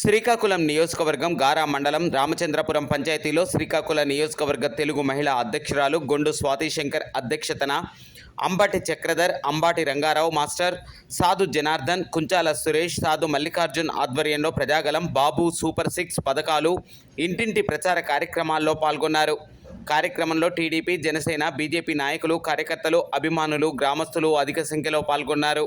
శ్రీకాకుళం నియోజకవర్గం గారా మండలం రామచంద్రపురం పంచాయతీలో శ్రీకాకుళం నియోజకవర్గ తెలుగు మహిళా అధ్యక్షురాలు గొండు స్వాతి శంకర్ అధ్యక్షతన అంబటి చక్రధర్ అంబాటి రంగారావు మాస్టర్ సాధు జనార్దన్ కుంచాల సురేష్ సాధు మల్లికార్జున్ ఆధ్వర్యంలో ప్రజాగలం బాబు సూపర్ సిక్స్ పథకాలు ఇంటింటి ప్రచార కార్యక్రమాల్లో పాల్గొన్నారు. కార్యక్రమంలో టీడీపీ జనసేన బీజేపీ నాయకులు కార్యకర్తలు అభిమానులు గ్రామస్తులు అధిక సంఖ్యలో పాల్గొన్నారు.